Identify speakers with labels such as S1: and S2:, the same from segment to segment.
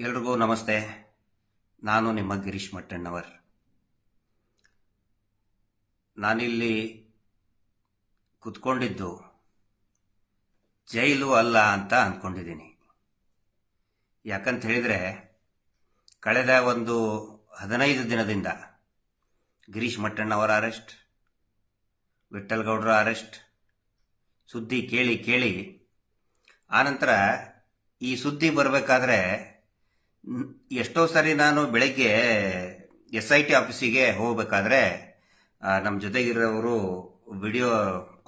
S1: ಎಲ್ರಿಗೂ ನಮಸ್ತೆ. ನಾನು ನಿಮ್ಮ ಗಿರೀಶ್ ಮಟ್ಟಣ್ಣವರ್. ನಾನಿಲ್ಲಿ ಕುತ್ಕೊಂಡಿದ್ದು ಜೈಲು ಅಲ್ಲ ಅಂತ ಅಂದ್ಕೊಂಡಿದ್ದೀನಿ ಯಾಕಂತ ಹೇಳಿದರೆ ಕಳೆದ ಒಂದು ಹದಿನೈದು ದಿನದಿಂದ ಗಿರೀಶ್ ಮಟ್ಟಣ್ಣವರ ಅರೆಸ್ಟ್ ವಿಠಲ್ಗೌಡರ ಅರೆಸ್ಟ್, ಸುದ್ದಿ ಕೇಳಿ ಕೇಳಿ, ಆನಂತರ ಈ ಸುದ್ದಿ ಬರಬೇಕಾದ್ರೆ ಎಷ್ಟೋ ಸರಿ ನಾನು ಬೆಳಗ್ಗೆ ಎಸ್ ಐ ಟಿ ಆಫೀಸಿಗೆ ಹೋಗಬೇಕಾದ್ರೆ ನಮ್ಮ ಜೊತೆಗಿರೋರು ವಿಡಿಯೋ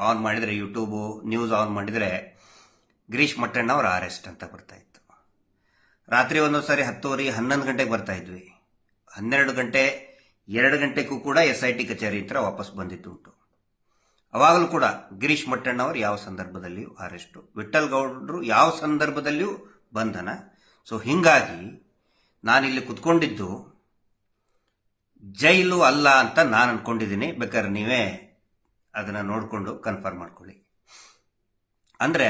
S1: ಆನ್ ಮಾಡಿದರೆ, ಯೂಟ್ಯೂಬು ನ್ಯೂಸ್ ಆನ್ ಮಾಡಿದರೆ ಗಿರೀಶ್ ಮಟ್ಟಣ್ಣ ಅವರ ಅರೆಸ್ಟ್ ಅಂತ ಬರ್ತಾ ಇತ್ತು. ರಾತ್ರಿ ಒಂದೊಂದು ಸಾರಿ ಹತ್ತುವರೆ, ಹನ್ನೊಂದು ಗಂಟೆಗೆ ಬರ್ತಾ ಇದ್ವಿ. ಹನ್ನೆರಡು ಗಂಟೆ, ಎರಡು ಗಂಟೆಗೂ ಕೂಡ ಎಸ್ ಐ ಟಿ ಕಚೇರಿ ಹತ್ರ ವಾಪಸ್ ಬಂದಿದ್ದುಂಟು ಅವಾಗಲೂ ಕೂಡ ಗಿರೀಶ್ ಮಟ್ಟಣ್ಣವರು ಯಾವ ಸಂದರ್ಭದಲ್ಲಿಯೂ ಅರೆಸ್ಟು. ವಿಠಲ್ ಗೌಡ್ರು ಯಾವ ಸಂದರ್ಭದಲ್ಲಿಯೂ ಬಂಧನ ಸೊ ಹಿಂಗಾಗಿ ನಾನಿಲ್ಲಿ ಕುತ್ಕೊಂಡಿದ್ದು, ಜೈಲು ಅಲ್ಲ ಅಂತ ನಾನು ಅನ್ಕೊಂಡಿದ್ದೀನಿ. ಬೇಕಾದ್ರೆ ನೀವೇ ಅದನ್ನು ನೋಡಿಕೊಂಡು ಕನ್ಫರ್ಮ್ ಮಾಡ್ಕೊಳ್ಳಿ. ಅಂದರೆ,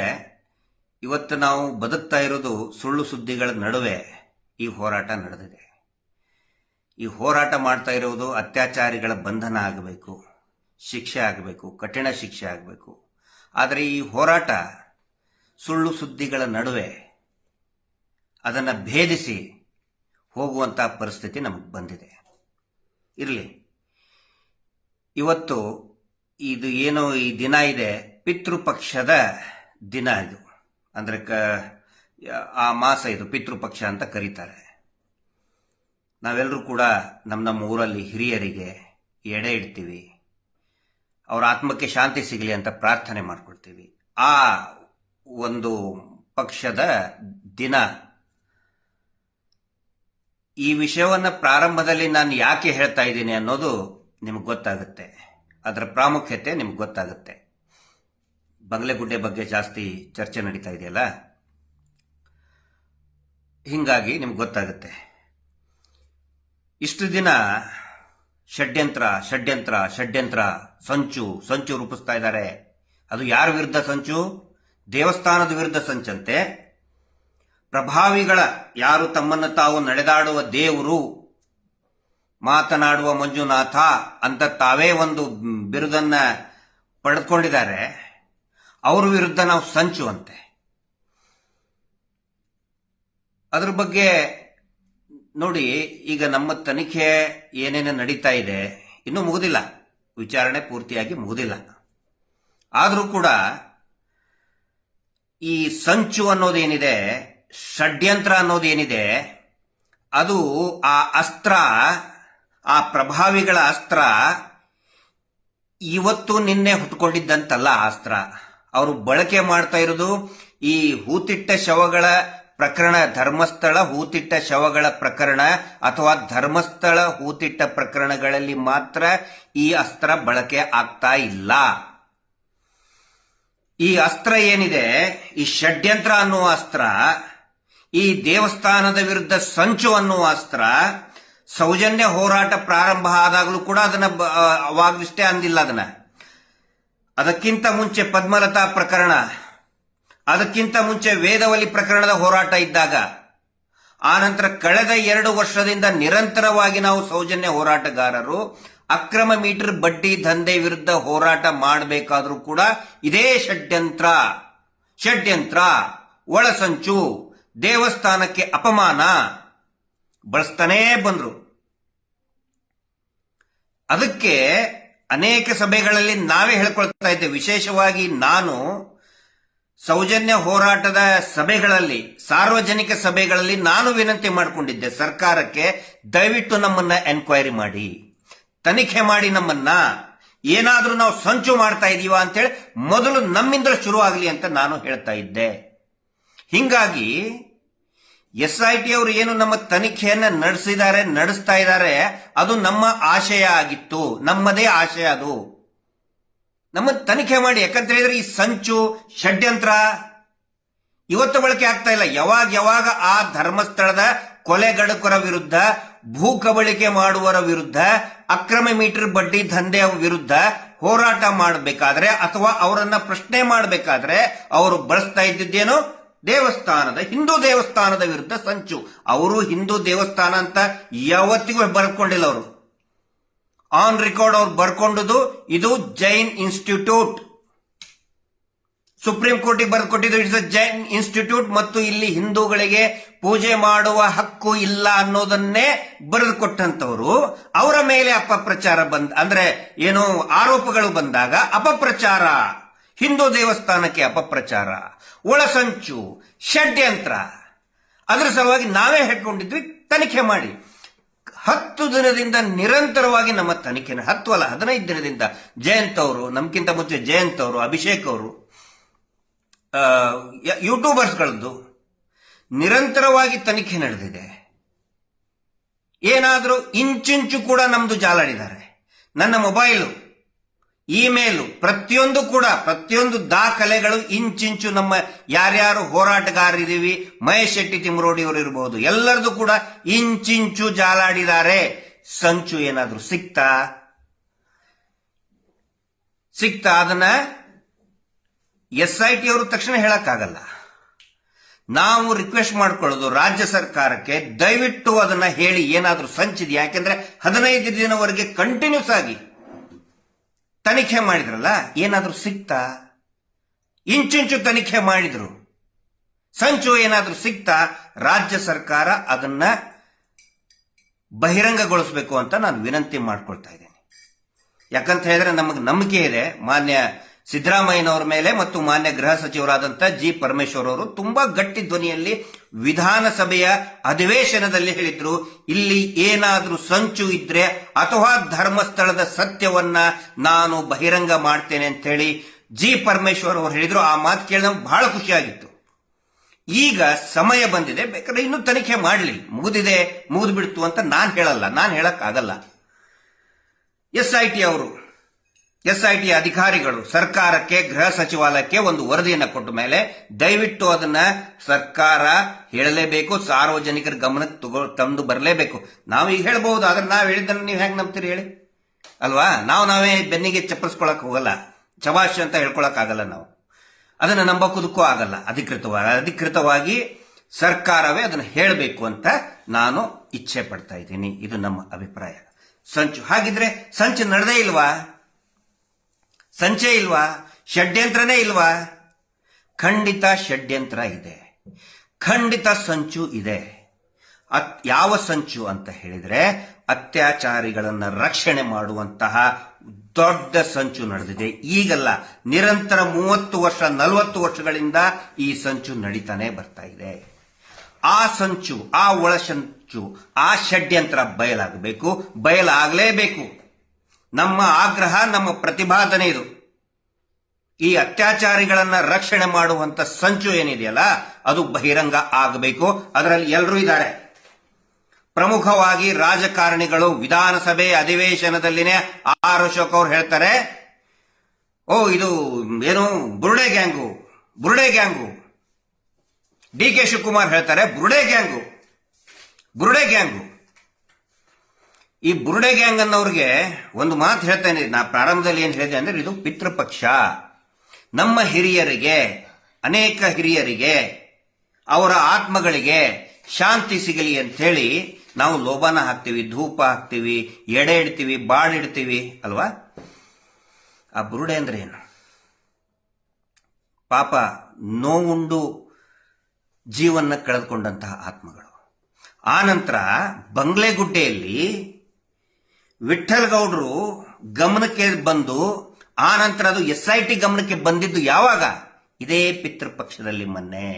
S1: ಇವತ್ತು ನಾವು ಬದುಕ್ತಾ ಇರೋದು ಸುಳ್ಳು ಸುದ್ದಿಗಳ ನಡುವೆ ಈ ಹೋರಾಟ ನಡೆದಿದೆ. ಈ ಹೋರಾಟ ಮಾಡ್ತಾ ಇರುವುದು ಅತ್ಯಾಚಾರಿಗಳ ಬಂಧನ ಆಗಬೇಕು, ಶಿಕ್ಷೆ ಆಗಬೇಕು, ಕಠಿಣ ಶಿಕ್ಷೆ ಆಗಬೇಕು. ಆದರೆ ಈ ಹೋರಾಟ ಸುಳ್ಳು ಸುದ್ದಿಗಳ ನಡುವೆ ಅದನ್ನು ಭೇದಿಸಿ ಹೋಗುವಂಥ ಪರಿಸ್ಥಿತಿ ನಮಗೆ ಬಂದಿದೆ. ಇರಲಿ. ಇವತ್ತು ಇದು ಏನು ಈ ದಿನ ಇದೆ, ಪಿತೃಪಕ್ಷದ ದಿನ ಇದು. ಅಂದರೆ ಕ, ಆ ಮಾಸ ಇದು, ಪಿತೃಪಕ್ಷ ಅಂತ ಕರೀತಾರೆ. ನಾವೆಲ್ಲರೂ ಕೂಡ ನಮ್ಮ ನಮ್ಮ ಊರಲ್ಲಿ ಹಿರಿಯರಿಗೆ ಎಡೆ ಇಡ್ತೀವಿ. ಅವರ ಆತ್ಮಕ್ಕೆ ಶಾಂತಿ ಸಿಗಲಿ ಅಂತ ಪ್ರಾರ್ಥನೆ ಮಾಡ್ಕೊಳ್ತೀವಿ. ಆ ಒಂದು ಪಕ್ಷದ ದಿನ ಈ ವಿಷಯವನ್ನು ಪ್ರಾರಂಭದಲ್ಲಿ ನಾನು ಯಾಕೆ ಹೇಳ್ತಾ ಇದ್ದೀನಿ ಅನ್ನೋದು ನಿಮ್ಗೆ ಗೊತ್ತಾಗುತ್ತೆ. ಅದರ ಪ್ರಾಮುಖ್ಯತೆ ನಿಮ್ಗೆ ಗೊತ್ತಾಗುತ್ತೆ. ಬಂಗ್ಲೆಗುಡ್ಡೆ ಬಗ್ಗೆ ಜಾಸ್ತಿ ಚರ್ಚೆ ನಡೀತಾ ಇದೆಯಲ್ಲ? ಹಿಂಗಾಗಿ ನಿಮ್ಗೆ ಗೊತ್ತಾಗುತ್ತೆ. ಇಷ್ಟು ದಿನ ಷಡ್ಯಂತ್ರ ಷಡ್ಯಂತ್ರ ಷಡ್ಯಂತ್ರ, ಸಂಚು ಸಂಚು ರೂಪಿಸ್ತಾ ಇದ್ದಾರೆ. ಅದು ಯಾರ ವಿರುದ್ಧ ಸಂಚು? ದೇವಸ್ಥಾನದ ವಿರುದ್ಧ ಸಂಚಂತೆ. ಪ್ರಭಾವಿಗಳ ಯಾರು ತಮ್ಮನ್ನು ತಾವು ನಡೆದಾಡುವ ದೇವರು? ಮಾತನಾಡುವ ಮಂಜುನಾಥ, ಅಂತ ತಾವೇ ಒಂದು ಬಿರುದನ್ನ ಪಡೆದುಕೊಂಡಿದ್ದಾರೆ ಅವರ ವಿರುದ್ಧ ನಾವು ಸಂಚು ಅಂತೆ ಅದ್ರ ಬಗ್ಗೆ ನೋಡಿ, ಈಗ ನಮ್ಮ ತನಿಖೆ ಏನೇನು ನಡೀತಾ ಇದೆ, ಇನ್ನೂ ಮುಗುದಿಲ್ಲ. ವಿಚಾರಣೆ ಪೂರ್ತಿಯಾಗಿ ಮುಗುದಿಲ್ಲ. ಆದರೂ ಕೂಡ ಈ ಸಂಚು ಅನ್ನೋದೇನಿದೆ ಷಡ್ಯಂತ್ರ ಅನ್ನೋದೇನಿದೆ, ಅದು ಆ ಅಸ್ತ್ರ, ಆ ಪ್ರಭಾವಿಗಳ ಅಸ್ತ್ರ, ಇವತ್ತು ನಿನ್ನೆ ಹುಟ್ಕೊಂಡಿದ್ದಂತಲ್ಲ ಅಸ್ತ್ರ. ಅವರು ಬಳಕೆ ಮಾಡ್ತಾ ಇರೋದು ಈ ಹೂತಿಟ್ಟ ಶವಗಳ ಪ್ರಕರಣ, ಧರ್ಮಸ್ಥಳ ಹೂತಿಟ್ಟ ಶವಗಳ ಪ್ರಕರಣ ಅಥವಾ ಧರ್ಮಸ್ಥಳ ಹೂತಿಟ್ಟ ಪ್ರಕರಣಗಳಲ್ಲಿ ಮಾತ್ರ ಈ ಅಸ್ತ್ರ ಬಳಕೆ ಆಗ್ತಾ ಇಲ್ಲ. ಈ ಅಸ್ತ್ರ ಏನಿದೆ? ಈ ಷಡ್ಯಂತ್ರ ಅನ್ನುವ ಅಸ್ತ್ರ ಈ ದೇವಸ್ಥಾನದ ವಿರುದ್ಧ ಸಂಚು ಅನ್ನುವ ಅಸ್ತ್ರ ಸೌಜನ್ಯ ಹೋರಾಟ ಪ್ರಾರಂಭ ಆದಾಗಲೂ ಕೂಡ ಅದನ್ನ ಆ, ಅಂದಿಲ್ಲ ಅದನ್ನ. ಅದಕ್ಕಿಂತ ಮುಂಚೆ ಪದ್ಮಲತಾ ಪ್ರಕರಣ ಅದಕ್ಕಿಂತ ಮುಂಚೆ ವೇದವಲಿ ಪ್ರಕರಣದ ಹೋರಾಟ ಇದ್ದಾಗ ಆನಂತರ ಕಳೆದ ಎರಡು ವರ್ಷದಿಂದ ನಿರಂತರವಾಗಿ ನಾವು ಸೌಜನ್ಯ ಹೋರಾಟಗಾರರು ಅಕ್ರಮ ಮೀಟರ್ ಬಡ್ಡಿ ದಂಧೆ ವಿರುದ್ಧ ಹೋರಾಟ ಮಾಡಬೇಕಾದ್ರೂ ಕೂಡ ಇದೇ ಷಡ್ಯಂತ್ರ ಷಡ್ಯಂತ್ರ ಒಳಸಂಚು ದೇವಸ್ಥಾನಕ್ಕೆ ಅಪಮಾನ ಬಳಸ್ತಾನೇ ಬಂದರು. ಅದಕ್ಕೆ ಅನೇಕ ಸಭೆಗಳಲ್ಲಿ ನಾವೇ ಹೇಳ್ಕೊಳ್ತಾ ಇದ್ದೆ. ವಿಶೇಷವಾಗಿ ನಾನು ಸೌಜನ್ಯ ಹೋರಾಟದ ಸಭೆಗಳಲ್ಲಿ, ಸಾರ್ವಜನಿಕ ಸಭೆಗಳಲ್ಲಿ ನಾನು ವಿನಂತಿ ಮಾಡಿಕೊಂಡಿದ್ದೆ. ಸರ್ಕಾರಕ್ಕೆ ದಯವಿಟ್ಟು ನಮ್ಮನ್ನ ಎನ್ಕ್ವೈರಿ ಮಾಡಿ. ತನಿಖೆ ಮಾಡಿ ನಮ್ಮನ್ನ. ಏನಾದರೂ ನಾವು ಸಂಚು ಮಾಡ್ತಾ ಇದೀವ ಅಂತೇಳಿ ಮೊದಲು ನಮ್ಮಿಂದ ಶುರು ಆಗಲಿ ಅಂತ ನಾನು ಹೇಳ್ತಾ ಇದ್ದೆ. ಹಿಂಗಾಗಿ ಎಸ್ ಐ ಟಿ ಅವರು ಏನು ನಮ್ಮ ತನಿಖೆಯನ್ನ ನಡೆಸಿದ್ದಾರೆ, ನಡೆಸ್ತಾ ಇದ್ದಾರೆ, ಅದು ನಮ್ಮ ಆಶಯ ಆಗಿತ್ತು. ನಮ್ಮದೇ ಆಶಯ ಅದು. ನಮ್ಮ ತನಿಖೆ ಮಾಡಿ, ಯಾಕಂತ ಹೇಳಿದ್ರೆ ಈ ಸಂಚು, ಷಡ್ಯಂತ್ರ ಇವತ್ತು ಬಳಕೆ ಆಗ್ತಾ ಇಲ್ಲ. ಯಾವಾಗ ಯಾವಾಗ ಆ ಧರ್ಮಸ್ಥಳದ ಕೊಲೆಗಡಕರ ವಿರುದ್ಧ, ಭೂ ಕಬಳಿಕೆ ಮಾಡುವರ ವಿರುದ್ಧ, ಅಕ್ರಮ ಮೀಟರ್ ಬಡ್ಡಿ ದಂಧೆ ವಿರುದ್ಧ ಹೋರಾಟ ಮಾಡಬೇಕಾದ್ರೆ ಅಥವಾ ಅವರನ್ನ ಪ್ರಶ್ನೆ ಮಾಡಬೇಕಾದ್ರೆ ಅವರು ಬಳಸ್ತಾ ಇದ್ದಿದ್ದೇನು? ದೇವಸ್ಥಾನದ, ಹಿಂದೂ ದೇವಸ್ಥಾನದ ವಿರುದ್ಧ ಸಂಚು. ಅವರು ಹಿಂದೂ ದೇವಸ್ಥಾನ ಅಂತ ಯಾವತ್ತಿಗೂ ಬರ್ಕೊಂಡಿಲ್ಲ ಅವರು. ಆನ್ ರೆಕಾರ್ಡ್ ಅವ್ರು ಬರ್ಕೊಂಡುದು, ಇದು ಜೈನ್ ಇನ್ಸ್ಟಿಟ್ಯೂಟ್. ಸುಪ್ರೀಂ ಕೋರ್ಟಿಗೆ ಬರ್ಕೊಟ್ಟಿದ್ದು, ಇಟ್ಸ್ ಅ ಜೈನ್ ಇನ್ಸ್ಟಿಟ್ಯೂಟ್ ಮತ್ತು ಇಲ್ಲಿ ಹಿಂದೂಗಳಿಗೆ ಪೂಜೆ ಮಾಡುವ ಹಕ್ಕು ಇಲ್ಲ ಅನ್ನೋದನ್ನೇ ಬರೆದು ಕೊಟ್ಟಂತವರು ಅವರ ಮೇಲೆ ಅಪಪ್ರಚಾರ ಬಂದ, ಅಂದ್ರೆ ಏನು ಆರೋಪಗಳು ಬಂದಾಗ ಅಪಪ್ರಚಾರ. ಹಿಂದೂ ದೇವಸ್ಥಾನಕ್ಕೆ ಅಪಪ್ರಚಾರ. ಒಳಸಂಚು, ಷಡ್ಯಂತ್ರ. ಅದರ ಸಲುವಾಗಿ ನಾವೇ ಹೇಳ್ಕೊಂಡಿದ್ವಿ, ತನಿಖೆ ಮಾಡಿ. ಹತ್ತು ದಿನದಿಂದ ನಿರಂತರವಾಗಿ ನಮ್ಮ ತನಿಖೆ ಹತ್ತು ಅಲ್ಲ, ಹದಿನೈದು ದಿನದಿಂದ. ಜಯಂತ್ ಅವರು ನಮ್ಗಿಂತ ಮುಂಚೆ ಜಯಂತ್ ಅವರು, ಅಭಿಷೇಕ್ ಅವರು ಯೂಟ್ಯೂಬರ್ಸ್ಗಳದ್ದು ನಿರಂತರವಾಗಿ ತನಿಖೆ ನಡೆದಿದೆ. ಏನಾದರೂ ಇಂಚಿಂಚು ಕೂಡ ನಮ್ಮದು ಜಾಲಾಡಿದ್ದಾರೆ ನನ್ನ ಮೊಬೈಲು ಇಮೇಲು, ಪ್ರತಿಯೊಂದು ಕೂಡ, ಪ್ರತಿಯೊಂದು ದಾಖಲೆಗಳು ಇಂಚಿಂಚು ನಮ್ಮ ಯಾರ್ಯಾರು ಹೋರಾಟಗಾರರಿದ್ದೀವಿ, ಮಹೇಶ್ ಶೆಟ್ಟಿ ತಿಮ್ರೋಡಿಯವರು ಇರಬಹುದು ಎಲ್ಲರದು ಕೂಡ ಇಂಚಿಂಚು ಜಾಲಾಡಿದ್ದಾರೆ ಸಂಚು ಏನಾದರೂ ಸಿಕ್ತಾ? ಸಿಕ್ತಾ? ಅದನ್ನ ಎಸ್ ಐ ಟಿ ಅವರು ತಕ್ಷಣ ಹೇಳಕ್ಕಾಗಲ್ಲ. ನಾವು ರಿಕ್ವೆಸ್ಟ್ ಮಾಡ್ಕೊಳ್ಳೋದು ರಾಜ್ಯ ಸರ್ಕಾರಕ್ಕೆ, ದಯವಿಟ್ಟು ಅದನ್ನ ಹೇಳಿ ಏನಾದರೂ ಸಂಚಿದೆ ಯಾಕೆಂದ್ರೆ ಹದಿನೈದು ದಿನವರೆಗೆ ಕಂಟಿನ್ಯೂಸ್ ಆಗಿ ತನಿಖೆ ಮಾಡಿದ್ರಲ್ಲ, ಏನಾದರೂ ಸಿಕ್ತಾ? ಇಂಚಿಂಚು ತನಿಖೆ ಮಾಡಿದ್ರು. ಸಂಚು ಏನಾದರೂ ಸಿಕ್ತಾ? ರಾಜ್ಯ ಸರ್ಕಾರ ಅದನ್ನ ಬಹಿರಂಗಗೊಳಿಸಬೇಕು ಅಂತ ನಾನು ವಿನಂತಿ ಮಾಡ್ಕೊಳ್ತಾ ಇದ್ದೇನೆ. ಯಾಕಂತ ಹೇಳಿದ್ರೆ ನಮಗೆ ನಂಬಿಕೆ ಇದೆ. ಮಾನ್ಯ ಸಿದ್ದರಾಮಯ್ಯನವರ ಮೇಲೆ ಮತ್ತು ಮಾನ್ಯ ಗೃಹ ಸಚಿವರಾದಂಥ ಜಿ ಪರಮೇಶ್ವರ್ ಅವರು ತುಂಬಾ ಗಟ್ಟಿ ಧ್ವನಿಯಲ್ಲಿ ವಿಧಾನಸಭೆಯ ಅಧಿವೇಶನದಲ್ಲಿ ಹೇಳಿದ್ರು, ಇಲ್ಲಿ ಏನಾದರೂ ಸಂಚು ಇದ್ರೆ ಅಥವಾ ಧರ್ಮಸ್ಥಳದ ಸತ್ಯವನ್ನ ನಾನು ಬಹಿರಂಗ ಮಾಡ್ತೇನೆ ಅಂತ ಹೇಳಿ ಜಿ ಪರಮೇಶ್ವರ್ ಅವರು ಹೇಳಿದ್ರು. ಆ ಮಾತು ಕೇಳಿದ ಬಹಳ ಖುಷಿಯಾಗಿತ್ತು. ಈಗ ಸಮಯ ಬಂದಿದೆ, ಬೇಕಾದ್ರೆ ಇನ್ನೂ ತನಿಖೆ ಮಾಡಲಿ. ಮುಗಿದಿದೆ, ಮುಗಿದ್ಬಿಡ್ತು ಅಂತ ನಾನು ಹೇಳಲ್ಲ, ನಾನು ಹೇಳಕ್ ಆಗಲ್ಲ ಎಸ್ ಐ ಟಿ ಅವರು ಎಸ್ ಐ ಟಿ ಅಧಿಕಾರಿಗಳು ಸರ್ಕಾರಕ್ಕೆ, ಗೃಹ ಸಚಿವಾಲಯಕ್ಕೆ ಒಂದು ವರದಿಯನ್ನು ಕೊಟ್ಟ ಮೇಲೆ ದಯವಿಟ್ಟು ಅದನ್ನ ಸರ್ಕಾರ ಹೇಳಲೇಬೇಕು, ಸಾರ್ವಜನಿಕರ ಗಮನಕ್ಕೆ ತಗೋ, ತಂದು ಬರಲೇಬೇಕು. ನಾವು ಈಗ ಹೇಳ್ಬಹುದು, ಆದ್ರೆ ನಾವು ಹೇಳಿದ್ದನ್ನು ನೀವು ಹೆಂಗೆ ನಂಬ್ತೀರಿ ಹೇಳಿ? ಅಲ್ವಾ? ನಾವು ನಾವೇ ಬೆನ್ನಿಗೆ ಚಪ್ಪರಿಸ್ಕೊಳಕ್ ಹೋಗಲ್ಲ. ಚವಾಶ್ ಅಂತ ಹೇಳ್ಕೊಳಕ್ ಆಗಲ್ಲ ನಾವು. ಅದನ್ನು ನಂಬೋಕೋದಕ್ಕೂ ಆಗಲ್ಲ. ಅಧಿಕೃತವಾಗಿ ಅಧಿಕೃತವಾಗಿ ಸರ್ಕಾರವೇ ಅದನ್ನು ಹೇಳಬೇಕು ಅಂತ ನಾನು ಇಚ್ಛೆ ಪಡ್ತಾ ಇದ್ದೀನಿ. ಇದು ನಮ್ಮ ಅಭಿಪ್ರಾಯ. ಸಂಚು, ಹಾಗಿದ್ರೆ ಸಂಚು ನಡೆದೇ ಇಲ್ವಾ? ಸಂಚೆ ಇಲ್ವಾ? ಷಡ್ಯಂತ್ರನೇ ಇಲ್ವಾ? ಖಂಡಿತ ಷಡ್ಯಂತ್ರ ಇದೆ. ಖಂಡಿತ ಸಂಚು ಇದೆ. ಅತ್ ಯಾವ ಸಂಚು ಅಂತ ಹೇಳಿದ್ರೆ ಅತ್ಯಾಚಾರಿಗಳನ್ನ ರಕ್ಷಣೆ ಮಾಡುವಂತಹ ದೊಡ್ಡ ಸಂಚು ನಡೆದಿದೆ. ಈಗಲ್ಲ ನಿರಂತರ ಮೂವತ್ತು ವರ್ಷ, ನಲವತ್ತು ವರ್ಷಗಳಿಂದ ಈ ಸಂಚು ನಡೀತಾನೆ ಬರ್ತಾ ಇದೆ. ಆ ಸಂಚು, ಆ ಒಳ ಸಂಚು, ಆ ಷಡ್ಯಂತ್ರ ಬಯಲಾಗಬೇಕು. ಬಯಲಾಗಲೇಬೇಕು. ನಮ್ಮ ಆಗ್ರಹ, ನಮ್ಮ ಪ್ರತಿಪಾದನೆ ಇದು. ಈ ಅತ್ಯಾಚಾರಿಗಳನ್ನ ರಕ್ಷಣೆ ಮಾಡುವಂತ ಸಂಚು ಏನಿದೆಯಲ್ಲ, ಅದು ಬಹಿರಂಗ ಆಗಬೇಕು. ಅದರಲ್ಲಿ ಎಲ್ಲರೂ ಇದ್ದಾರೆ. ಪ್ರಮುಖವಾಗಿ ರಾಜಕಾರಣಿಗಳು ವಿಧಾನಸಭೆ ಅಧಿವೇಶನದಲ್ಲಿನೇ ಆರ್ ಅಶೋಕ್ ಅವರು ಹೇಳ್ತಾರೆ, ಓ, ಇದು ಏನು, ಬುರುಡೆ ಗ್ಯಾಂಗು ಬುರುಡೆ ಗ್ಯಾಂಗು. ಡಿ ಕೆ ಶಿವಕುಮಾರ್ ಹೇಳ್ತಾರೆ, ಬುರುಡೆ ಗ್ಯಾಂಗು ಬುರುಡೆ ಗ್ಯಾಂಗು. ಈ ಬುರುಡೆ ಗ್ಯಾಂಗ್ ಅನ್ನೋರಿಗೆ ಒಂದು ಮಾತು ಹೇಳ್ತೇನೆ. ನಾ ಪ್ರಾರಂಭದಲ್ಲಿ ಏನು ಹೇಳಿದೆ ಅಂದ್ರೆ ಇದು ಪಿತೃಪಕ್ಷ. ನಮ್ಮ ಹಿರಿಯರಿಗೆ, ಅನೇಕ ಹಿರಿಯರಿಗೆ, ಅವರ ಆತ್ಮಗಳಿಗೆ ಶಾಂತಿ ಸಿಗಲಿ ಅಂತ ಹೇಳಿ ನಾವು ಲೋಬಾನ ಹಾಕ್ತೀವಿ, ಧೂಪ ಹಾಕ್ತೀವಿ, ಎಡೆ ಇಡ್ತೀವಿ ಬಾಡಿಡ್ತೀವಿ ಅಲ್ವಾ? ಆ ಬುರುಡೆ ಅಂದ್ರೆ ಏನು? ಪಾಪ ನೋವುಂಡು ಜೀವನ ಕಳೆದುಕೊಂಡಂತಹ ಆತ್ಮಗಳು. ಆ ನಂತರ ಬಂಗ್ಲೆಗುಡ್ಡೆಯಲ್ಲಿ ಗೌಡ್ರು ಗಮನಕ್ಕೆ ಬಂದು, ಆ ನಂತರ ಅದು ಎಸ್ ಐ ಟಿ ಗಮನಕ್ಕೆ ಬಂದಿದ್ದು ಯಾವಾಗ? ಇದೇ ಪಿತೃಪಕ್ಷದಲ್ಲಿ ಮೊನ್ನೆ.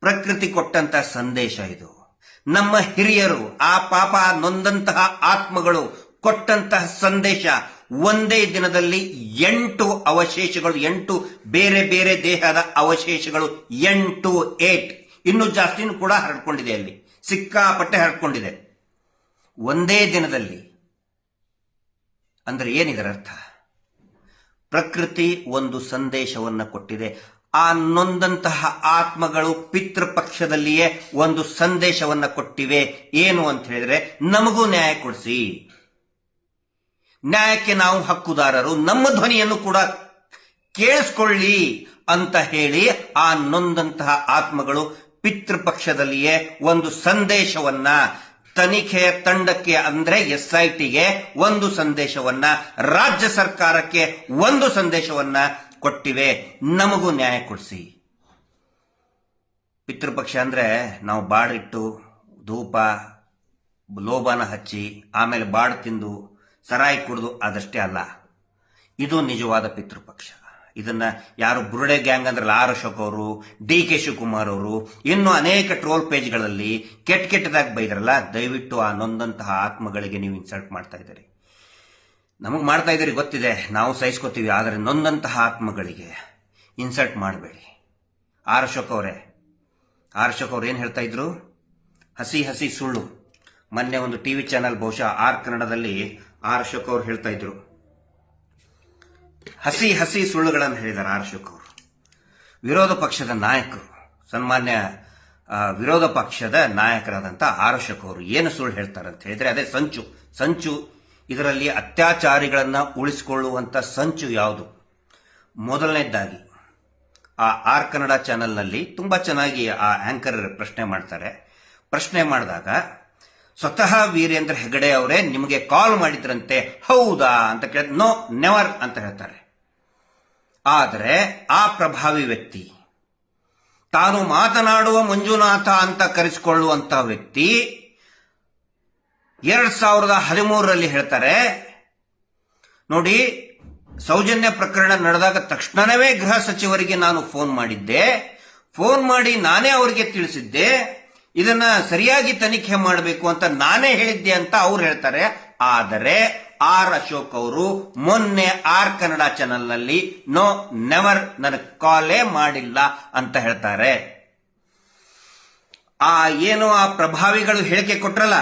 S1: ಪ್ರಕೃತಿ ಕೊಟ್ಟಂತ ಸಂದೇಶ ಇದು. ನಮ್ಮ ಹಿರಿಯರು, ಆ ಪಾಪ ನೊಂದಂತಹ ಆತ್ಮಗಳು ಕೊಟ್ಟಂತಹ ಸಂದೇಶ ಒಂದೇ ದಿನದಲ್ಲಿ ಎಂಟು ಅವಶೇಷಗಳು, ಎಂಟು ಬೇರೆ ಬೇರೆ ದೇಹದ ಅವಶೇಷಗಳು, ಎಂಟು ಏಟ್. ಇನ್ನು ಜಾಸ್ತಿನೂ ಕೂಡ ಹರಡ್ಕೊಂಡಿದೆ ಅಲ್ಲಿ. ಸಿಕ್ಕಾಪಟ್ಟೆ ಹರಡ್ಕೊಂಡಿದೆ. ಒಂದೇ ದಿನದಲ್ಲಿ. ಅಂದರೆ ಏನಿದರ ಅರ್ಥ ಪ್ರಕೃತಿ ಒಂದು ಸಂದೇಶವನ್ನ ಕೊಟ್ಟಿದೆ. ಆ ನೊಂದಂತಹ ಆತ್ಮಗಳು ಪಿತೃಪಕ್ಷದಲ್ಲಿಯೇ ಒಂದು ಸಂದೇಶವನ್ನ ಕೊಟ್ಟಿವೆ. ಏನು ಅಂತ ಹೇಳಿದ್ರೆ, ನಮಗೂ ನ್ಯಾಯ ಕೊಡಿಸಿ. ನ್ಯಾಯಕ್ಕೆ ನಾವು ಹಕ್ಕುದಾರರು. ನಮ್ಮ ಧ್ವನಿಯನ್ನು ಕೂಡ ಕೇಳಿಸ್ಕೊಳ್ಳಿ ಅಂತ ಹೇಳಿ ಆ ನೊಂದಂತಹ ಆತ್ಮಗಳು ಪಿತೃಪಕ್ಷದಲ್ಲಿಯೇ ಒಂದು ಸಂದೇಶವನ್ನ ತನಿಖೆಯ ತಂಡಕ್ಕೆ ಅಂದ್ರೆ ಎಸ್ ಐ ಟಿಗೆ ಒಂದು ಸಂದೇಶವನ್ನ, ರಾಜ್ಯ ಸರ್ಕಾರಕ್ಕೆ ಒಂದು ಸಂದೇಶವನ್ನ ಕೊಟ್ಟಿವೆ. ನಮಗೂ ನ್ಯಾಯ ಕೊಡಿಸಿ. ಪಿತೃಪಕ್ಷ ಅಂದ್ರೆ ನಾವು ಬಾಡಿಟ್ಟು ಧೂಪ ಲೋಬಾನ ಹಚ್ಚಿ, ಆಮೇಲೆ ಬಾಡು ತಿಂದು, ಸರಾಯಿ ಕುಡಿದು ಅದಷ್ಟೇ ಅಲ್ಲ. ಇದು ನಿಜವಾದ ಪಿತೃಪಕ್ಷ. ಇದನ್ನ ಯಾರು ಬುರುಡೆ ಗ್ಯಾಂಗ್ ಅಂದ್ರಲ್ಲ ಆರ್ ಅಶೋಕ್ ಅವರು, ಡಿ ಕೆ ಶಿವಕುಮಾರ್ ಅವರು, ಇನ್ನು ಅನೇಕ ಟ್ರೋಲ್ ಪೇಜ್ಗಳಲ್ಲಿ ಕೆಟ್ಟ ಕೆಟ್ಟದಾಗಿ ಬೈದ್ರಲ್ಲ, ದಯವಿಟ್ಟು ಆ ನೊಂದಂತಹ ಆತ್ಮಗಳಿಗೆ ನೀವು ಇನ್ಸಲ್ಟ್ ಮಾಡ್ತಾ ಇದ್ದೀರಿ. ನಮಗೆ ಮಾಡ್ತಾ ಇದ್ದೀರಿ ಗೊತ್ತಿದೆ, ನಾವು ಸಹಿಸ್ಕೋತೀವಿ, ಆದರೆ ನೊಂದಂತಹ ಆತ್ಮಗಳಿಗೆ ಇನ್ಸಲ್ಟ್ ಮಾಡಬೇಡಿ. ಆರ್ ಅಶೋಕ್ ಅವರೇ, ಆರ್ ಅಶೋಕ್ ಅವ್ರು ಏನು ಹೇಳ್ತಾ ಇದ್ರು? ಹಸಿ ಹಸಿ ಸುಳ್ಳು. ಮೊನ್ನೆ ಒಂದು ಟಿವಿ ಚಾನೆಲ್ ಬಹುಶಃ ಆರ್ ಕನ್ನಡದಲ್ಲಿ ಆರ್ ಅಶೋಕ್ ಅವ್ರು ಹೇಳ್ತಾ ಇದ್ರು. ಹಸಿ ಹಸಿ ಸುಳ್ಳುಗಳನ್ನು ಹೇಳಿದ್ದಾರೆ ಆರ್ ಅವರು. ವಿರೋಧ ಪಕ್ಷದ ನಾಯಕರು, ಸನ್ಮಾನ್ಯ ವಿರೋಧ ಪಕ್ಷದ ನಾಯಕರಾದಂಥ ಆರ್ ಅವರು ಏನು ಸುಳ್ಳು ಹೇಳ್ತಾರೆ ಅಂತ ಹೇಳಿದ್ರೆ ಅದೇ ಸಂಚು. ಸಂಚು ಇದರಲ್ಲಿ ಅತ್ಯಾಚಾರಿಗಳನ್ನು ಉಳಿಸಿಕೊಳ್ಳುವಂಥ ಸಂಚು ಯಾವುದು? ಮೊದಲನೇದಾಗಿ, ಆ ಆರ್ ಕನ್ನಡ ಚಾನೆಲ್ನಲ್ಲಿ ತುಂಬ ಚೆನ್ನಾಗಿ ಆ ಆಂಕರ್ ಪ್ರಶ್ನೆ ಮಾಡ್ತಾರೆ. ಪ್ರಶ್ನೆ ಮಾಡಿದಾಗ ಸ್ವತಃ ವೀರೇಂದ್ರ ಹೆಗಡೆ ಅವರೇ ನಿಮಗೆ ಕಾಲ್ ಮಾಡಿದ್ರಂತೆ, ಹೌದಾ ಅಂತ ಕೇಳಿದ್ ನೋ, ನೆವರ್ ಅಂತ ಹೇಳ್ತಾರೆ. ಆದರೆ ಆ ಪ್ರಭಾವಿ ವ್ಯಕ್ತಿ, ತಾನು ಮಾತನಾಡುವ ಮಂಜುನಾಥ ಅಂತ ಕರೆಸಿಕೊಳ್ಳುವಂತ ವ್ಯಕ್ತಿ, ಎರಡ್ ಸಾವಿರದ ಹದಿಮೂರರಲ್ಲಿ ಹೇಳ್ತಾರೆ, ನೋಡಿ, ಸೌಜನ್ಯ ಪ್ರಕರಣ ನಡೆದಾಗ ತಕ್ಷಣವೇ ಗೃಹ ಸಚಿವರಿಗೆ ನಾನು ಫೋನ್ ಮಾಡಿದ್ದೆ. ಫೋನ್ ಮಾಡಿ ನಾನೇ ಅವರಿಗೆ ತಿಳಿಸಿದ್ದೆ. ಇದನ್ನ ಸರಿಯಾಗಿ ತನಿಖೆ ಮಾಡಬೇಕು ಅಂತ ನಾನೇ ಹೇಳಿದ್ದೆ ಅಂತ ಅವ್ರು ಹೇಳ್ತಾರೆ. ಆದರೆ ಆರ್ ಅಶೋಕ್ ಅವರು ಮೊನ್ನೆ ಆರ್ ಕನ್ನಡ ಚಾನೆಲ್ನಲ್ಲಿ, ನೋ, ನೆವರ್ ನನಗೆ ಕಾಲೇ ಮಾಡಿಲ್ಲ ಅಂತ ಹೇಳ್ತಾರೆ. ಆ ಏನು ಆ ಪ್ರಭಾವಿಗಳು ಹೇಳಿಕೆ ಕೊಟ್ರಲ್ಲ?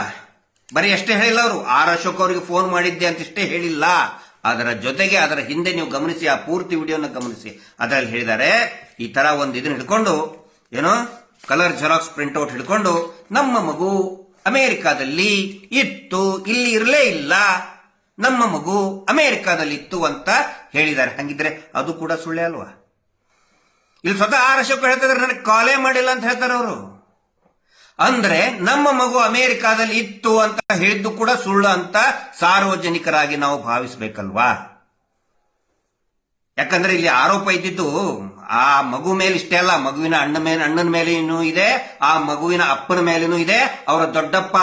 S1: ಬರೀ ಅಷ್ಟೇ ಹೇಳಿಲ್ಲ ಅವರು. ಆರ್ ಅಶೋಕ್ ಅವರಿಗೆ ಫೋನ್ ಮಾಡಿದ್ದೆ ಅಂತ ಇಷ್ಟೇ ಹೇಳಿಲ್ಲ. ಅದರ ಜೊತೆಗೆ ಅದರ ಹಿಂದೆ ನೀವು ಗಮನಿಸಿ, ಆ ಪೂರ್ತಿ ವಿಡಿಯೋನ ಗಮನಿಸಿ. ಅದರಲ್ಲಿ ಹೇಳಿದ್ದಾರೆ, ಈ ತರ ಒಂದು ಇದನ್ನ ಹಿಡ್ಕೊಂಡು, ಏನೋ? ಕಲರ್ ಜೆರಾಕ್ಸ್ ಪ್ರಿಂಟ್ಔಟ್ ಹಿಡ್ಕೊಂಡು ನಮ್ಮ ಮಗು ಅಮೆರಿಕಾದಲ್ಲಿ ಇತ್ತು, ಇಲ್ಲಿ ಇರಲೇ ಇಲ್ಲ. ನಮ್ಮ ಮಗು ಅಮೆರಿಕಾದಲ್ಲಿ ಇತ್ತು ಅಂತ ಹೇಳಿದ್ದಾರೆ. ಹಂಗಿದ್ರೆ ಅದು ಕೂಡ ಸುಳ್ಳೆ ಅಲ್ವಾ? ಇಲ್ಲಿ ಸ್ವತಃ ಆರ್ ಅಶೋಕ್ ಹೇಳ್ತಿದ್ರೆ ನನಗೆ ಕಾಲೇ ಮಾಡಿಲ್ಲ ಅಂತ ಹೇಳ್ತಾರೆ ಅವರು. ಅಂದ್ರೆ ನಮ್ಮ ಮಗು ಅಮೆರಿಕಾದಲ್ಲಿ ಇತ್ತು ಅಂತ ಹೇಳಿದ್ದು ಕೂಡ ಸುಳ್ಳು ಅಂತ ಸಾರ್ವಜನಿಕರಾಗಿ ನಾವು ಭಾವಿಸಬೇಕಲ್ವಾ? ಯಾಕಂದ್ರೆ ಇಲ್ಲಿ ಆರೋಪ ಇದ್ದಿದ್ದು, ಆ ಮಗು ಮೇಲೆ ಇಷ್ಟೇ ಅಲ್ಲ, ಮಗುವಿನ ಅಣ್ಣ ಮೇಲೆ ಅಣ್ಣನ ಮೇಲೇನೂ ಇದೆ, ಆ ಮಗುವಿನ ಅಪ್ಪನ ಮೇಲೇನೂ ಇದೆ, ಅವರ ದೊಡ್ಡಪ್ಪ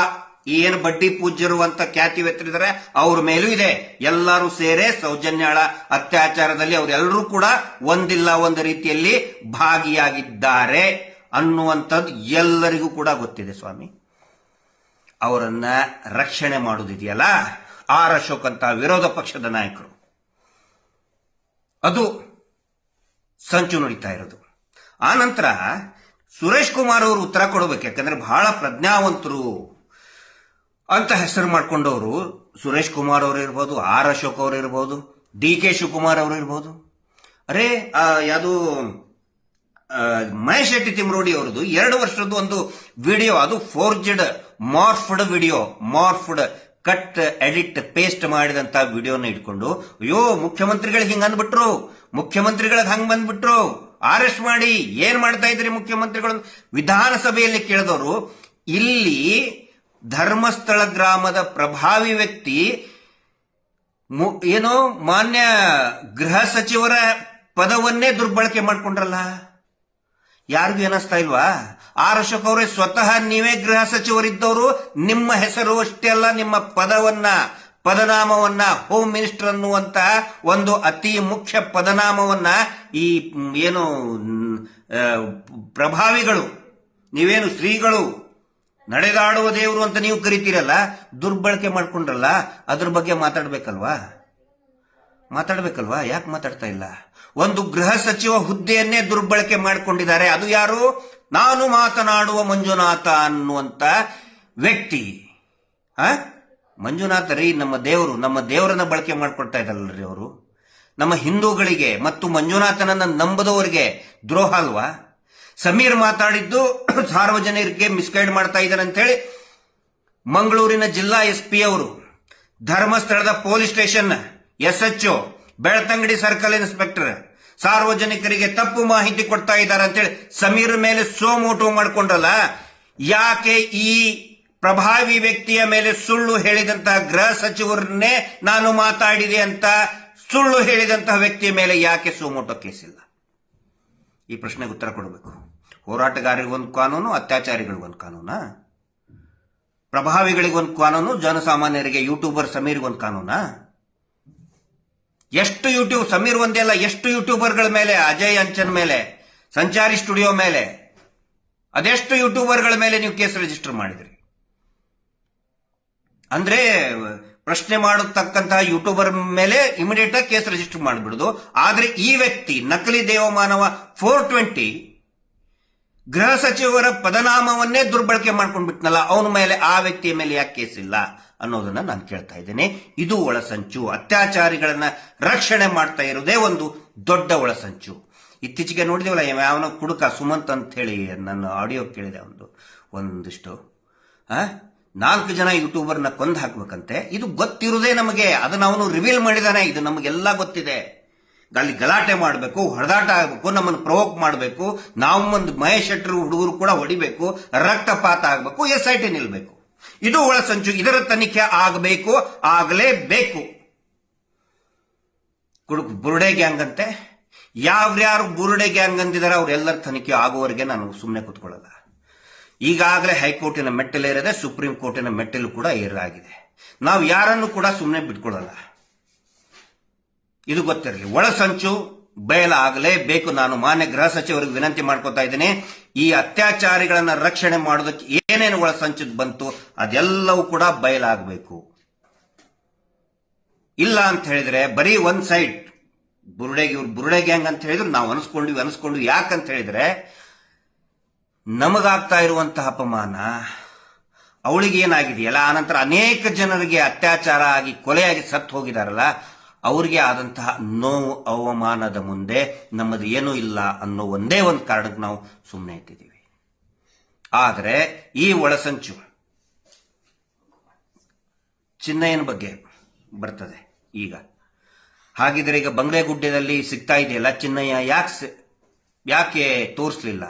S1: ಏನು ಬಡ್ಡಿ ಪೂಜ್ಯರು ಅಂತ ಖ್ಯಾತಿ ವ್ಯಕ್ತರಿದ್ದಾರೆ ಅವ್ರ ಮೇಲೂ ಇದೆ. ಎಲ್ಲರೂ ಸೇರೆ ಸೌಜನ್ಯಾಳ ಅತ್ಯಾಚಾರದಲ್ಲಿ ಅವರೆಲ್ಲರೂ ಕೂಡ ಒಂದಿಲ್ಲ ಒಂದು ರೀತಿಯಲ್ಲಿ ಭಾಗಿಯಾಗಿದ್ದಾರೆ ಅನ್ನುವಂಥದ್ದು ಎಲ್ಲರಿಗೂ ಕೂಡ ಗೊತ್ತಿದೆ ಸ್ವಾಮಿ. ಅವರನ್ನ ರಕ್ಷಣೆ ಮಾಡುವುದಿದೆಯಲ್ಲ ಆರ್ ಅಶೋಕ್ ಅಂತ ವಿರೋಧ ಪಕ್ಷದ ನಾಯಕರು. ಅದು ಸಂಚು ನಡೀತಾ ಇರೋದು. ಆ ನಂತರ ಸುರೇಶ್ ಕುಮಾರ್ ಅವರು ಉತ್ತರ ಕೊಡಬೇಕು. ಯಾಕಂದ್ರೆ ಬಹಳ ಪ್ರಜ್ಞಾವಂತರು ಅಂತ ಹೆಸರು ಮಾಡ್ಕೊಂಡವರು ಸುರೇಶ್ ಕುಮಾರ್ ಅವರು ಇರ್ಬೋದು, ಆರ್ ಅಶೋಕ್ ಅವರು ಇರ್ಬೋದು, ಡಿ ಕೆ ಶಿವಕುಮಾರ್ ಅವರು ಇರ್ಬೋದು. ಅರೇ ಯಾವುದು ಮಹೇಶ್ ಶೆಟ್ಟಿ ತಿಮ್ರೋಡಿ ಅವರದು ಎರಡು ವರ್ಷದ ಒಂದು ವಿಡಿಯೋ, ಅದು forged morphed video morphed cut, edit, paste ಮಾಡಿದಂತ ವಿಡಿಯೋನ ಇಟ್ಕೊಂಡು, ಅಯ್ಯೋ, ಮುಖ್ಯಮಂತ್ರಿಗಳಿಗೆ ಹಿಂಗ ಅಂದ್ಬಿಟ್ರು. ಮುಖ್ಯಮಂತ್ರಿಗಳಿಗೆ ಹಂಗ್ ಬಂದ್ಬಿಟ್ರು. ಅರೆಸ್ಟ್ ಮಾಡಿ. ಏನ್ ಮಾಡ್ತಾ ಇದ್ರಿ ಮುಖ್ಯಮಂತ್ರಿಗಳು? ವಿಧಾನಸಭೆಯಲ್ಲಿ ಕೇಳಿದವರು, ಇಲ್ಲಿ ಧರ್ಮಸ್ಥಳ ಗ್ರಾಮದ ಪ್ರಭಾವಿ ವ್ಯಕ್ತಿ ಏನು, ಮಾನ್ಯ ಗೃಹ ಸಚಿವರ ಪದವನ್ನೇ ದುರ್ಬಳಕೆ ಮಾಡ್ಕೊಂಡ್ರಲ್ಲ? ಯಾರಿಗೂ ಏನಿಸ್ತಾ ಇಲ್ವಾ? ಆರ್ ಅಶೋಕ್ ಅವರೇ ಸ್ವತಃ ನೀವೇ ಗೃಹ ಸಚಿವರಿದ್ದವರು, ನಿಮ್ಮ ಹೆಸರು ಅಷ್ಟೇ ಅಲ್ಲ, ನಿಮ್ಮ ಪದವನ್ನ, ಪದನಾಮವನ್ನ ಹೋಮ್ ಮಿನಿಸ್ಟರ್ ಅನ್ನುವಂತ ಒಂದು ಅತಿ ಮುಖ್ಯ ಪದನಾಮವನ್ನ ಈ, ಏನು ಪ್ರಭಾವಿಗಳು, ನೀವೇನು ಶ್ರೀಗಳು, ನಡೆದಾಡುವ ದೇವರು ಅಂತ ನೀವು ಕರಿತೀರಲ್ಲ, ದುರ್ಬಳಕೆ ಮಾಡಿಕೊಂಡ್ರಲ್ಲ, ಅದ್ರ ಬಗ್ಗೆ ಮಾತಾಡ್ಬೇಕಲ್ವಾ? ಮಾತಾಡ್ಬೇಕಲ್ವಾ? ಯಾಕೆ ಮಾತಾಡ್ತಾ ಇಲ್ಲ? ಒಂದು ಗೃಹ ಸಚಿವ ಹುದ್ದೆಯನ್ನೇ ದುರ್ಬಳಕೆ ಮಾಡಿಕೊಂಡಿದ್ದಾರೆ. ಅದು ಯಾರು? ನಾನು ಮಾತನಾಡುವ ಮಂಜುನಾಥ ಅನ್ನುವಂತ ವ್ಯಕ್ತಿ ಆ ಮಂಜುನಾಥ ರೀ, ನಮ್ಮ ದೇವರು, ನಮ್ಮ ದೇವರನ್ನ ಬಳಕೆ ಮಾಡಿಕೊಡ್ತಾ ಇದ್ದಲ್ರಿ ಅವರು. ನಮ್ಮ ಹಿಂದೂಗಳಿಗೆ ಮತ್ತು ಮಂಜುನಾಥನನ್ನ ನಂಬದವರಿಗೆ ದ್ರೋಹ ಅಲ್ವಾ? ಸಮೀರ್ ಮಾತಾಡಿದ್ದು ಸಾರ್ವಜನಿಕರಿಗೆ ಮಿಸ್ಗೈಡ್ ಮಾಡ್ತಾ ಇದ್ದಾರೆ ಅಂತ ಹೇಳಿ ಮಂಗಳೂರಿನ ಜಿಲ್ಲಾ ಎಸ್ ಪಿ ಅವರು, ಧರ್ಮಸ್ಥಳದ police station S H Belthangady circle inspector ಸಾರ್ವಜನಿಕರಿಗೆ ತಪ್ಪು ಮಾಹಿತಿ ಕೊಡ್ತಾ ಇದ್ದಾರೆ ಅಂತೇಳಿ ಸಮೀರ್ ಮೇಲೆ ಸೋಮೋಟೋ ಮಾಡಿಕೊಂಡಲ್ಲ ಯಾಕೆ ಈ ಪ್ರಭಾವಿ ವ್ಯಕ್ತಿಯ ಮೇಲೆ ಸುಳ್ಳು ಹೇಳಿದಂತಹ ಗೃಹ ಸಚಿವರನ್ನೇ ನಾನು ಮಾತಾಡಿದೆ ಅಂತ ಸುಳ್ಳು ಹೇಳಿದಂತಹ ವ್ಯಕ್ತಿಯ ಮೇಲೆ ಯಾಕೆ ಸೋಮೋಟೋ ಕೇಸಿಲ್ಲ ಈ ಪ್ರಶ್ನೆಗೆ ಉತ್ತರ ಕೊಡಬೇಕು. ಹೋರಾಟಗಾರರಿಗೊಂದು ಕಾನೂನು ಅತ್ಯಾಚಾರಿಗಳಿಗೊಂದು ಕಾನೂನಾ. ಪ್ರಭಾವಿಗಳಿಗೊಂದು ಕಾನೂನು, ಜನಸಾಮಾನ್ಯರಿಗೆ, ಯೂಟ್ಯೂಬರ್ ಸಮೀರ್ಗೊಂದು ಕಾನೂನಾ. ಎಷ್ಟು ಯೂಟ್ಯೂಬ್, ಸಮೀರ್ ಒಂದೇ ಅಲ್ಲ, ಎಷ್ಟು ಯೂಟ್ಯೂಬರ್ಗಳ ಮೇಲೆ, ಅಜಯ್ ಅಂಚನ್ ಮೇಲೆ, ಸಂಚಾರಿ ಸ್ಟುಡಿಯೋ ಮೇಲೆ, ಅದೆಷ್ಟು ಯೂಟ್ಯೂಬರ್ಗಳ ಮೇಲೆ ನೀವು ಕೇಸ್ ರಿಜಿಸ್ಟರ್ ಮಾಡಿದ್ರಿ? ಅಂದ್ರೆ, ಪ್ರಶ್ನೆ ಮಾಡತಕ್ಕಂತಹ ಯೂಟ್ಯೂಬರ್ ಮೇಲೆ ಇಮಿಡಿಯೇಟ್ ಆಗಿ ಕೇಸ್ ರಿಜಿಸ್ಟರ್ ಮಾಡಿಬಿಡುದು. ಆದ್ರೆ ಈ ವ್ಯಕ್ತಿ, ನಕಲಿ ದೇವಮಾನವ ಫೋರ್ ಟ್ವೆಂಟಿ ಗೃಹ ಸಚಿವರ ಪದನಾಮವನ್ನೇ ದುರ್ಬಳಕೆ ಮಾಡ್ಕೊಂಡ್ಬಿಟ್ನಲ್ಲ, ಅವನ ಮೇಲೆ ಆ ವ್ಯಕ್ತಿಯ ಮೇಲೆ ಯಾಕೆ ಕೇಸ್ ಇಲ್ಲ? ಅನ್ನೋದನ್ನ ನಾನು ಕೇಳ್ತಾ ಇದ್ದೇನೆ. ಇದು ಒಳಸಂಚು. ಅತ್ಯಾಚಾರಿಗಳನ್ನ ರಕ್ಷಣೆ ಮಾಡ್ತಾ ಇರೋದೇ ಒಂದು ದೊಡ್ಡ ಒಳಸಂಚು. ಇತ್ತೀಚೆಗೆ ನೋಡಿದೇವಲ್ಲ ಯಾವನ ಕುಡುಕ ಸುಮಂತ್ ಅಂತ ಹೇಳಿ ನನ್ನ ಆಡಿಯೋ ಕೇಳಿದೆ ಒಂದು ಒಂದಿಷ್ಟು ನಾಲ್ಕು ಜನ ಯೂಟ್ಯೂಬರ್ನ ಕೊಂದು ಹಾಕ್ಬೇಕಂತೆ. ಇದು ಗೊತ್ತಿರೋದೇ ನಮಗೆ. ಅದನ್ನ ಅವನು ರಿವೀಲ್ ಮಾಡಿದಾನೆ. ಇದು ನಮಗೆಲ್ಲ ಗೊತ್ತಿದೆ. ಅಲ್ಲಿ ಗಲಾಟೆ ಮಾಡಬೇಕು, ಹೊಡೆದಾಟ ಆಗಬೇಕು, ನಮ್ಮನ್ನು ಪ್ರವೋಕ್ ಮಾಡಬೇಕು. ನಾವು ಒಂದು ಮಹೇಶ್ ಶೆಟ್ಟರು ಹುಡುಗರು ಕೂಡ ಹೊಡಿಬೇಕು, ರಕ್ತಪಾತ ಆಗಬೇಕು, ಎಸ್ ಐ ಟಿ ನಿಲ್ಬೇಕು. ಇದು ಒಳಸಂಚು ಇದರ ತನಿಖೆ ಆಗಬೇಕು, ಆಗಲೇಬೇಕು. ಬುರುಡೆ ಗ್ಯಾಂಗ್ ಅಂತೆ ಯಾವ್ಯಾರು ಬುರುಡೆ ಗ್ಯಾಂಗ್ ಅಂದಿದ್ದಾರೆ ಅವ್ರೆಲ್ಲರ ತನಿಖೆ ಆಗುವವರೆಗೆ ನಾನು ಸುಮ್ಮನೆ ಕೂತ್ಕೊಳ್ಳಲ್ಲ. ಈಗಾಗಲೇ ಹೈಕೋರ್ಟಿನ ಮೆಟ್ಟಲೇರಿದೆ, ಸುಪ್ರೀಂ ಕೋರ್ಟಿನ ಮೆಟ್ಟಲು ಕೂಡ ಏರಾಗಿದೆ ನಾವು ಯಾರನ್ನು ಕೂಡ ಸುಮ್ಮನೆ ಬಿಟ್ಕೊಳ್ಳಲ್ಲ. ಇದು ಗೊತ್ತಿರಲಿ. ಒಳಸಂಚು ಬಯಲಾಗಲೇಬೇಕು. ನಾನು ಮಾನ್ಯ ಗೃಹ ಸಚಿವರಿಗೆ ವಿನಂತಿ ಮಾಡ್ಕೊತಾ ಇದ್ದೀನಿ. ಈ ಅತ್ಯಾಚಾರಿಗಳನ್ನ ರಕ್ಷಣೆ ಮಾಡೋದಕ್ಕೆ ಏನೇನು ಒಳ ಸಂಚು ಬಂತು ಅದೆಲ್ಲವೂ ಕೂಡ ಬಯಲಾಗಬೇಕು. ಇಲ್ಲ ಅಂತ ಹೇಳಿದ್ರೆ ಬರೀ ಒನ್ ಸೈಡ್, ಬುರುಡೆಗೆ ಇವ್ರು ಬುರುಡೆ ಗ್ಯಾಂಗ್ ಅಂತ ಹೇಳಿದ್ರು, ನಾವು ಅನಿಸ್ಕೊಂಡ್ವಿ ಅನಿಸ್ಕೊಂಡ್ವಿ. ಯಾಕಂತ ಹೇಳಿದ್ರೆ ನಮಗಾಗ್ತಾ ಇರುವಂತಹ ಅಪಮಾನ ಅವಳಿಗೆ ಏನಾಗಿದೆಯಲ್ಲ ಆನಂತರ ಅನೇಕ ಜನರಿಗೆ ಅತ್ಯಾಚಾರ ಆಗಿ, ಕೊಲೆಯಾಗಿ ಸತ್ತು ಹೋಗಿದಾರಲ್ಲ ಅವರಿಗೆ ಆದಂತಹ ನೋವು, ಅವಮಾನದ ಮುಂದೆ ನಮ್ಮದು ಏನೂ ಇಲ್ಲ ಅನ್ನೋ ಒಂದೇ ಒಂದು ಕಾರಣಕ್ಕೆ ನಾವು ಸುಮ್ಮನೆ ಇಟ್ಟಿದ್ದೀವಿ. ಆದರೆ ಈ ಒಳಸಂಚು ಚಿನ್ನಯ್ಯನ ಬಗ್ಗೆ ಬರ್ತದೆ ಈಗ. ಹಾಗಿದ್ರೆ ಈಗ ಬಂಗ್ಲೆಗುಡ್ಡದಲ್ಲಿ ಸಿಗ್ತಾ ಇದೆಯಲ್ಲ, ಚಿನ್ನಯ್ಯ ಯಾಕೆ ಯಾಕೆ ತೋರಿಸ್ಲಿಲ್ಲ?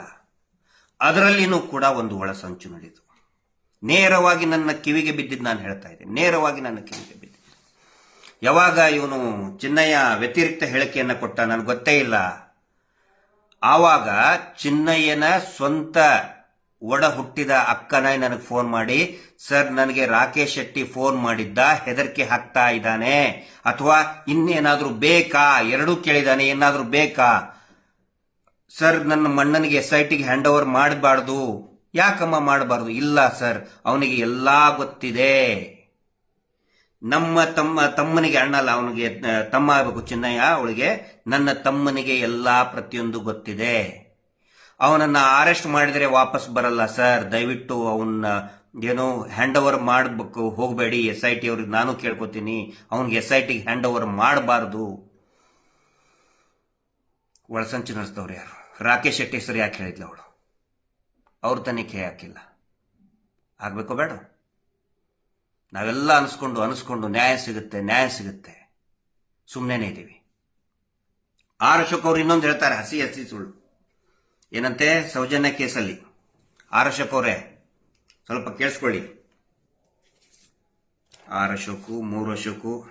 S1: ಅದರಲ್ಲಿನೂ ಕೂಡ ಒಂದು ಒಳಸಂಚು ನಡೆಯಿತು ನೇರವಾಗಿ ನನ್ನ ಕಿವಿಗೆ ಬಿದ್ದಿದ್ದು ನಾನು ಹೇಳ್ತಾ ಇದ್ದೆ ನೇರವಾಗಿ ನನ್ನ ಕಿವಿಗೆ ಬಿದ್ದಿದ್ದು. ಯಾವಾಗ ಇವನು ಚಿನ್ನಯ್ಯ ವ್ಯತಿರಿಕ್ತ ಹೇಳಿಕೆಯನ್ನು ಕೊಟ್ಟ ನನಗೆ ಗೊತ್ತೇ ಇಲ್ಲ. ಆವಾಗ ಚಿನ್ನಯ್ಯನ ಸ್ವಂತ ಒಡ ಹುಟ್ಟಿದ ಅಕ್ಕನ ನನಗೆ ಫೋನ್ ಮಾಡಿ, ಸರ್, ನನಗೆ ರಾಕೇಶ್ ಶೆಟ್ಟಿ ಫೋನ್ ಮಾಡಿದ್ದ, ಹೆದರಿಕೆ ಹಾಕ್ತಾ ಇದ್ದಾನೆ. ಅಥವಾ ಇನ್ನೇನಾದರೂ ಬೇಕಾ? ಎರಡೂ ಕೇಳಿದಾನೆ, ಏನಾದರೂ ಬೇಕಾ? ಸರ್, ನನ್ನ ಮಣ್ಣನಿಗೆ ಎಸ್ ಐ ಟಿಗೆ ಹ್ಯಾಂಡ್ ಓವರ್ ಮಾಡಬಾರ್ದು. ಯಾಕಮ್ಮ ಮಾಡಬಾರ್ದು? ಇಲ್ಲ, ಸರ್, ಅವನಿಗೆ ಎಲ್ಲಾ ಗೊತ್ತಿದೆ. ನಮ್ಮ ತಮ್ಮ, ತಮ್ಮನಿಗೆ ಅಣ್ಣಲ್ಲ, ಅವನಿಗೆ ತಮ್ಮ ಆಗಬೇಕು ಚಿನ್ನಯ್ಯ, ಅವಳಿಗೆ, ನನ್ನ ತಮ್ಮನಿಗೆ ಎಲ್ಲಾ ಪ್ರತಿಯೊಂದು ಗೊತ್ತಿದೆ. ಅವನನ್ನ ಅರೆಸ್ಟ್ ಮಾಡಿದರೆ ವಾಪಸ್ ಬರಲ್ಲ ಸರ್ ದಯವಿಟ್ಟು ಅವನ್ನ, ಏನೋ ಹ್ಯಾಂಡ್ ಓವರ್ ಮಾಡಬೇಕು, ಹೋಗಬೇಡಿ. ಎಸ್ ಐ ಟಿ ಅವ್ರಿಗೆ ನಾನು ಕೇಳ್ಕೊತೀನಿ. ಅವನಿಗೆ ಎಸ್ ಐ ಟಿಗೆ ಹ್ಯಾಂಡ್ ಓವರ್ ಮಾಡಬಾರ್ದು. ಒಳಸಂಚು ನಡೆಸಿದವ್ರು ಯಾರು? ರಾಕೇಶ್ ಶೆಟ್ಟಿ ಹೆಸರು ಯಾಕೆ ಹೇಳಿದ್ಲು ಅವಳು? ಅವ್ರ ತನಿಖೆ ಹಾಕಿಲ್ಲ ಆಗಬೇಕು ಬೇಡ ನಾವೆಲ್ಲ ಅನಿಸ್ಕೊಂಡು ಅನಿಸ್ಕೊಂಡು ನ್ಯಾಯ ಸಿಗುತ್ತೆ ನ್ಯಾಯ ಸಿಗುತ್ತೆ. ಸುಮ್ಮನೆ ಇದ್ದೀವಿ ಆರ್ ಅಶೋಕ್ ಅವ್ರು ಇನ್ನೊಂದು ಹೇಳ್ತಾರೆ, ಹಸಿ ಹಸಿ ಸುಳ್ಳು. ಏನಂತೆ? ಸೌಜನ್ಯ ಕೇಸಲ್ಲಿ. ಆರ್ ಅಶೋಕ್ ಅವರೇ, ಸ್ವಲ್ಪ ಕೇಳಿಸ್ಕೊಳ್ಳಿ. ಆರ್ ಅಶೋಕು, ಮೂರು ಅಶೋಕು.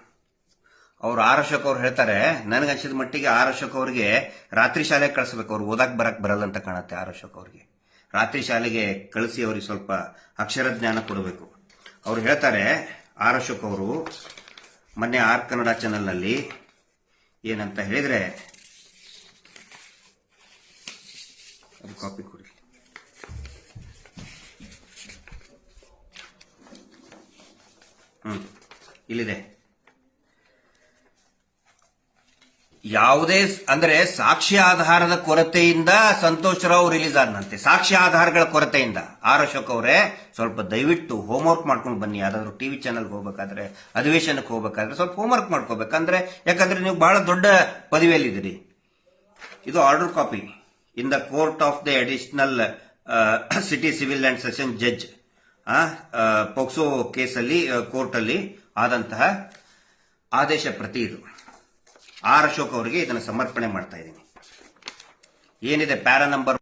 S1: ಅವ್ರು ಆರ್ ಅಶೋಕ್ ಅವ್ರು ಹೇಳ್ತಾರೆ, ನನಗೆ ನನಗನ್ಸಿದ ಮಟ್ಟಿಗೆ ಆರ್ ಅಶೋಕ್ ಅವ್ರಿಗೆ ರಾತ್ರಿ ಶಾಲೆಗೆ ಕಳಿಸ್ಬೇಕು. ಅವ್ರು ಓದಕ್ ಬರಕ್ ಬರಲ್ಲ ಅಂತ ಕಾಣುತ್ತೆ ಆರ್ ಅಶೋಕ್ ಅವ್ರಿಗೆ. ರಾತ್ರಿ ಶಾಲೆಗೆ ಕಳಿಸಿ ಅವ್ರಿಗೆ ಸ್ವಲ್ಪ ಅಕ್ಷರ ಜ್ಞಾನ ಕೊಡಬೇಕು. ಅವ್ರು ಹೇಳ್ತಾರೆ ಆರ್ ಅಶೋಕ್ ಅವರು, ಮೊನ್ನೆ ಆರ್ ಕನ್ನಡ ಚಾನೆಲ್ನಲ್ಲಿ ಏನಂತ ಹೇಳಿದ್ರೆ, ಅದು ಕಾಪಿ ಕೊಡಿ ಹ್ಮ್, ಇಲ್ಲಿದೆ. ಯಾವುದೇ ಅಂದ್ರೆ ಸಾಕ್ಷಿ ಆಧಾರದ ಕೊರತೆಯಿಂದ ಸಂತೋಷ್ ರಾವ್ ರಿಲೀಸ್ ಆದನಂತೆ. ಸಾಕ್ಷಿ ಆಧಾರಗಳ ಕೊರತೆಯಿಂದ. ಆರ್ ಅಶೋಕ್ ಅವರೇ, ಸ್ವಲ್ಪ ದಯವಿಟ್ಟು ಹೋಮ್ವರ್ಕ್ ಮಾಡ್ಕೊಂಡು ಬನ್ನಿ. ಯಾವ್ದಾದ್ರು ಟಿವಿ ಚಾನಲ್ಗೆ ಹೋಗ್ಬೇಕಾದ್ರೆ, ಅಧಿವೇಶನಕ್ಕೆ ಹೋಗ್ಬೇಕಾದ್ರೆ ಸ್ವಲ್ಪ ಹೋಮ್ವರ್ಕ್ ಮಾಡ್ಕೋಬೇಕಂದ್ರೆ ಯಾಕಂದ್ರೆ ನೀವು ಬಹಳ ದೊಡ್ಡ ಪದವಿಯಲ್ಲಿದ್ದೀರಿ. ಇದು order copy in the court of the additional city civil and session judge POCSO ಕೇಸಲ್ಲಿ ಕೋರ್ಟಲ್ಲಿ ಆದಂತಹ ಆದೇಶ ಪ್ರತಿ ಇದು. ಆರ್ ಅಶೋಕ್ ಅವರಿಗೆ ಇದನ್ನು ಸಮರ್ಪಣೆ ಮಾಡ್ತಾ ಇದ್ದೀನಿ. ಏನಿದೆ ಪ್ಯಾರಾ ನಂಬರ್